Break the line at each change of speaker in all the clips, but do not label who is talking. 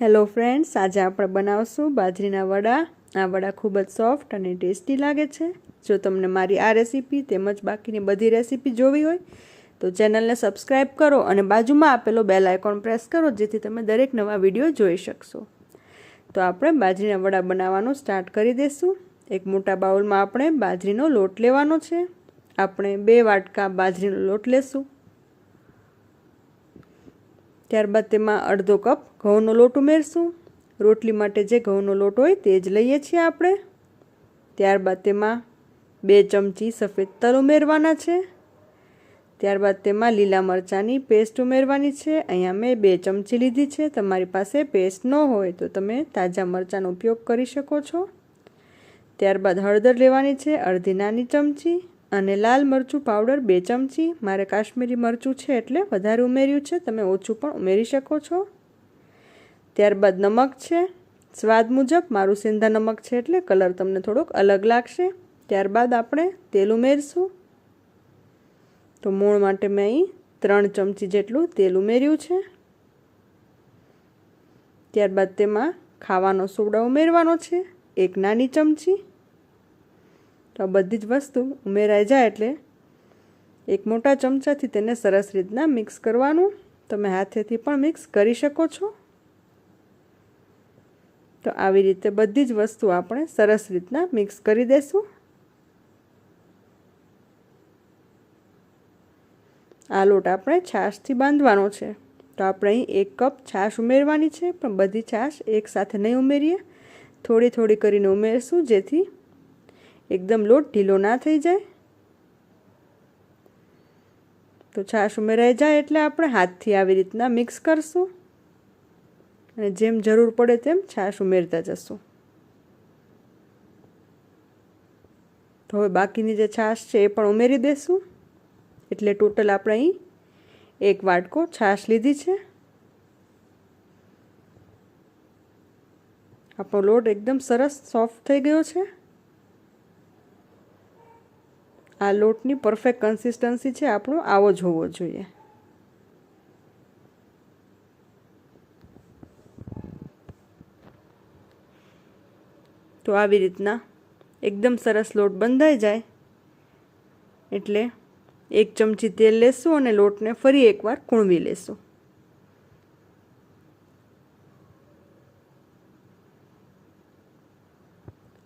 Hello friends આજે આપણે બનાવશું બાજરીના વડા. આ વડા ખૂબ જ સોફ્ટ અને ટેસ્ટી લાગે છે. જો તમને મારી આ રેસીપી તેમજ બાકીની બધી રેસીપી જોવી હોય, તો ચેનલને સબસ્ક્રાઈબ કરો અને બાજુમાં આપેલો બેલ આઇકોન પ્રેસ કરો, જેથી તમે દરેક નવા વીડિયો જોઈ શકશો. તો આપણે બાજરીના વડા બનાવવાનું સ્ટાર્ટ કરી દઈશું એક મોટા બાઉલમાં આપણે બાજરીનો લોટ લેવાનો છે. આપણે બે વાટકા બાજરીનો લોટ લેશું. ત્યારબાદ તેમાં અડધો કપ ઘઉંનો લોટ ઉમેરશું. રોટલી માટે જે ઘઉંનો લોટ હોય તે જ લઈએ છીએ આપણે. ત્યારબાદ તેમાં બે ચમચી સફેદ તલ ઉમેરવાના છે. ત્યારબાદ તેમાં લીલા મરચાંની પેસ્ટ ઉમેરવાની છે. અહીંયા મેં બે ચમચી લીધી છે. તમારી પાસે પેસ્ટ ન હોય તો તમે તાજા મરચાંનો ઉપયોગ કરી શકો છો. ત્યારબાદ હળદર લેવાની છે, અડધી નાની ચમચી. અને લાલ મરચું પાવડર બે ચમચી. મારે કાશ્મીરી મરચું છે એટલે વધારે ઉમેર્યું છે. તમે ઓછું પણ ઉમેરી શકો છો. ત્યારબાદ નમક છે. સ્વાદ મુજબ મારું સેંધા નમક છે એટલે કલર તમને થોડોક અલગ લાગશે. ત્યારબાદ આપણે તેલ ઉમેરશું. તો મૂળ માટે મેં અહીં ત્રણ ચમચી જેટલું તેલ ઉમેર્યું છે. ત્યારબાદ તેમાં ખાવાનો સોડા ઉમેરવાનો છે. એક નાની ચમચી. તો આ બધી જ વસ્તુ ઉમેરાઈ જાય એટલે એક મોટા ચમચાથી તેને સરસ રીતના મિક્સ કરવાનું. તમે હાથેથી પણ મિક્સ કરી શકો છો. તો આવી રીતે બધી જ વસ્તુ આપણે સરસ રીતના મિક્સ કરી દઈશું આ લોટ આપણે છાશથી બાંધવાનો છે. તો આપણે અહીં એક કપ છાશ ઉમેરવાની છે, પણ બધી છાશ એકસાથે નહીં ઉમેરીએ. થોડી થોડી કરીને ઉમેરશું જેથી એકદમ લોટ ઢીલો ના થઈ જાય. તો છાશ ઉમેરાઈ જાય એટલે આપણે હાથથી આવી રીતના મિક્સ કરશું. અને જેમ જરૂર પડે તેમ છાશ ઉમેરતા જશું. તો હવે બાકીની જે છાશ છે એ પણ ઉમેરી દઈશું એટલે ટોટલ આપણે અહીં એક વાટકો છાશ લીધી છે. આપણો લોટ એકદમ સરસ સોફ્ટ થઈ ગયો છે. આ લોટની પરફેક્ટ કન્સિસ્ટન્સી છે, આપણો આવો જ હોવો જોઈએ. તો આવી રીતના એકદમ સરસ લોટ બંધાઈ જાય. એટલે એક ચમચી તેલ લેશું અને લોટને ફરી એકવાર કૂણવી લેશું.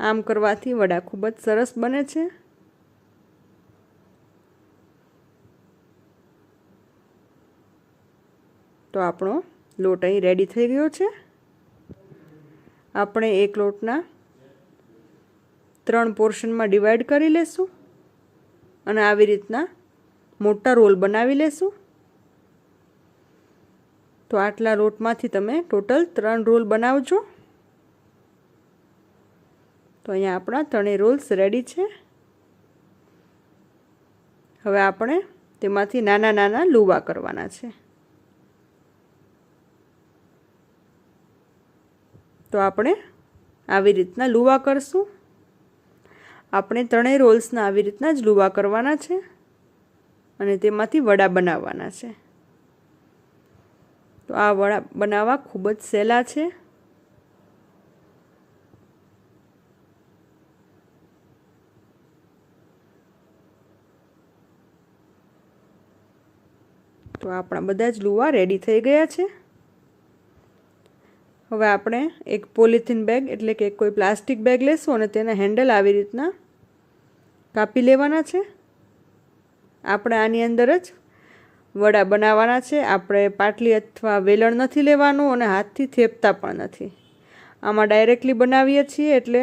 આમ કરવાથી વડા ખૂબ જ સરસ બને છે. તો આપણો લોટ અહીં રેડી થઈ ગયો છે. આપણે એક લોટના ત્રણ પોર્શનમાં ડિવાઈડ કરી લેશું અને આવી રીતના મોટા રોલ બનાવી લેશું. તો આટલા લોટમાંથી તમે ટોટલ ત્રણ રોલ બનાવજો. તો અહીંયા આપણા ત્રણેય રોલ્સ રેડી છે. હવે આપણે તેમાંથી નાના નાના લુવા કરવાના છે. તો આપણે આવી રીતના લુવા કરશું. આપણે ત્રણેય રોલ્સના આવી રીતના જ લુવા કરવાના છે અને તેમાંથી વડા બનાવવાના છે. તો આ વડા બનાવવા ખૂબ જ સહેલા છે. તો આપણા બધા જ લુવા રેડી થઈ ગયા છે. હવે આપણે એક પોલિથીન બેગ, એટલે કે કોઈ પ્લાસ્ટિક બેગ લેશું અને તેના હેન્ડલ આવી રીતના કાપી લેવાના છે. આપણે આની અંદર જ વડા બનાવવાના છે. આપણે પાટલી અથવા વેલણ નથી લેવાનું અને હાથથી થેપતા પણ નથી. આમાં ડાયરેક્ટલી બનાવીએ છીએ, એટલે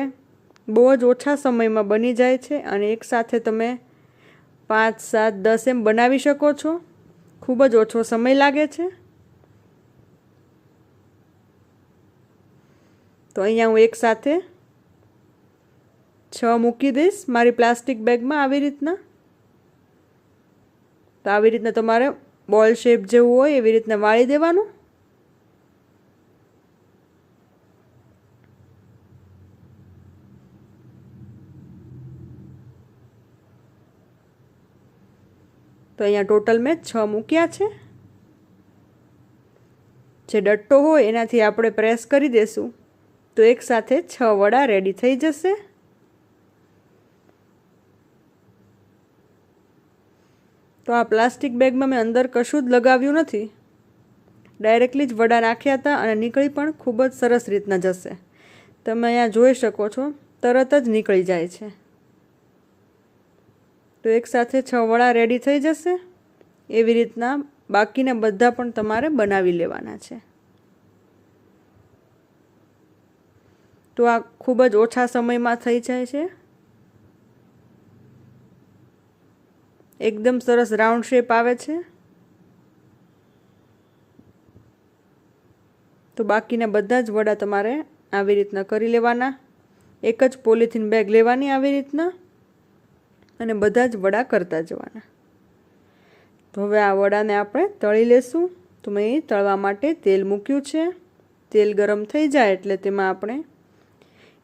બહુ જ ઓછા સમયમાં બની જાય છે અને એકસાથે તમે પાંચ, સાત, દસ એમ બનાવી શકો છો. ખૂબ જ ઓછો સમય લાગે છે. તો અહીંયા હું એક સાથે છ મૂકી દઈશ. મારી પ્લાસ્ટિક બેગમાં આવી રીતના. તો આવી રીતના તમારે બોલ શેપ જેવું હોય એવી રીતના વાળી દેવાનું. તો અહીંયા ટોટલ મેં છ મૂક્યા છે. જે ડટ્ટો હોય એનાથી આપણે પ્રેસ કરી દેશું. તો એકસાથે છ વડા રેડી થઈ જશે. તો આ પ્લાસ્ટિક બેગમાં મેં અંદર કશું જ લગાવ્યું નથી. ડાયરેક્ટલી જ વડા નાખ્યા હતા અને નીકળી પણ ખૂબ જ સરસ રીતના જશે. તમે અહીંયા જોઈ શકો છો, તરત જ નીકળી જાય છે. તો એકસાથે છ વડા રેડી થઈ જશે. એવી રીતના બાકીના બધા પણ તમારે બનાવી લેવાના છે. તો આ ખૂબ જ ઓછા સમયમાં થઈ જાય છે. એકદમ સરસ રાઉન્ડ શેપ આવે છે. તો બાકીના બધા જ વડા તમારે આવી રીતના કરી લેવાના. એક જ પોલિથીન બેગ લેવાની આવી રીતના અને બધા જ વડા કરતા જવાના. તો હવે આ વડાને આપણે તળી લેશું. તો મેં તળવા માટે તેલ મૂક્યું છે. તેલ ગરમ થઈ જાય એટલે તેમાં આપણે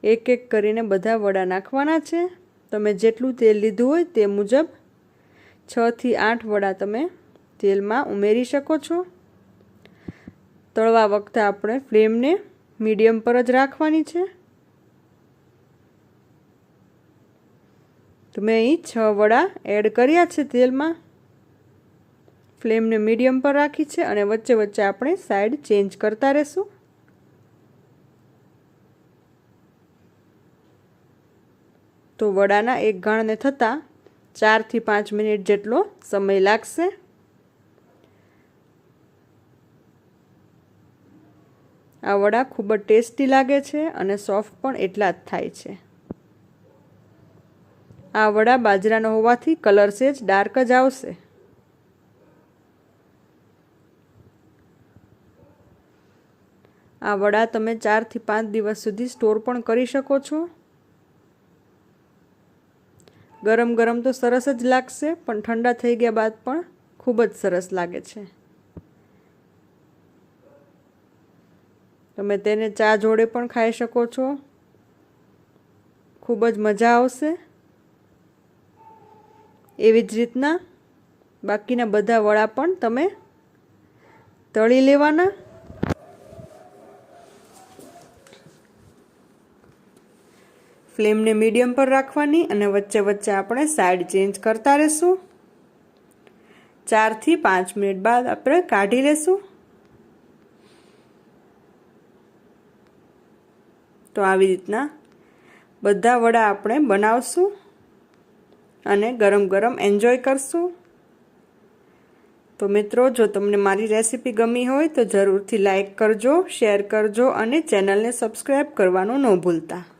એક એક કરીને બધા વડા નાખવાના છે. તમે જેટલું તેલ લીધું હોય તે મુજબ છથી આઠ વડા તમે તેલમાં ઉમેરી શકો છો. તળવા વખતે આપણે ફ્લેમને મીડિયમ પર જ રાખવાની છે. તો મેં અહીં છ વડા એડ કર્યા છે તેલમાં. ફ્લેમને મીડિયમ પર રાખી છે અને વચ્ચે વચ્ચે આપણે સાઈડ ચેન્જ કરતા રહેશું. તો વડાના એક ગાણને થતાં ચારથી પાંચ મિનિટ જેટલો સમય લાગશે. આ વડા ખૂબ જ ટેસ્ટી લાગે છે અને સોફ્ટ પણ એટલા જ થાય છે. આ વડા બાજરાનો હોવાથી કલર સેજ ડાર્ક જ આવશે. આ વડા તમે ચારથી પાંચ દિવસ સુધી સ્ટોર પણ કરી શકો છો. ગરમ ગરમ તો સરસ જ લાગશે, પણ ઠંડા થઈ ગયા બાદ પણ ખૂબ જ સરસ લાગે છે. તમે તેને ચા જોડે પણ ખાઈ શકો છો. ખૂબ જ મજા આવશે. એવી જ રીતના બાકીના બધા વડા પણ તમે તળી લેવાના. ફ્લેમને મીડિયમ પર રાખવાની અને વચ્ચે વચ્ચે આપણે સાઈડ ચેન્જ કરતા રહેશું. ચારથી પાંચ મિનિટ બાદ આપણે કાઢી લેશું. તો આવી રીતના બધા વડા આપણે બનાવશું અને ગરમ ગરમ એન્જોય કરશું. તો મિત્રો, જો તમને મારી રેસીપી ગમી હોય તો જરૂરથી લાઈક કરજો, શેર કરજો અને ચેનલને સબસ્ક્રાઈબ કરવાનું ન ભૂલતા.